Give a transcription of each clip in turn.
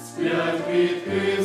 Сплять квітки.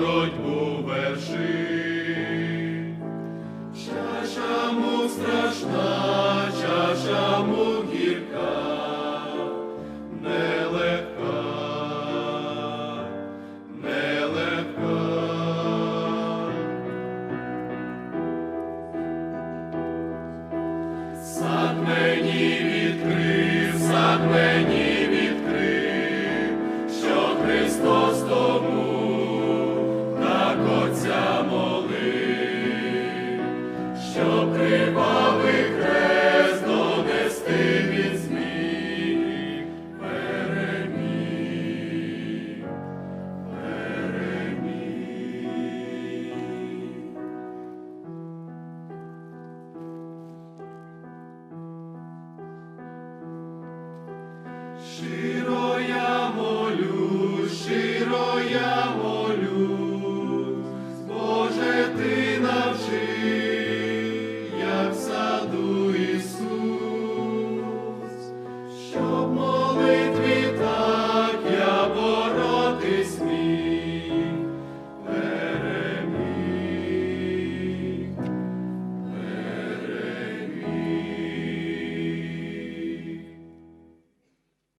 боротьбу верши, чаша мук страшна, чаша мук гірка, нелегка, нелегка. Сад мені відкрив, сад мені. She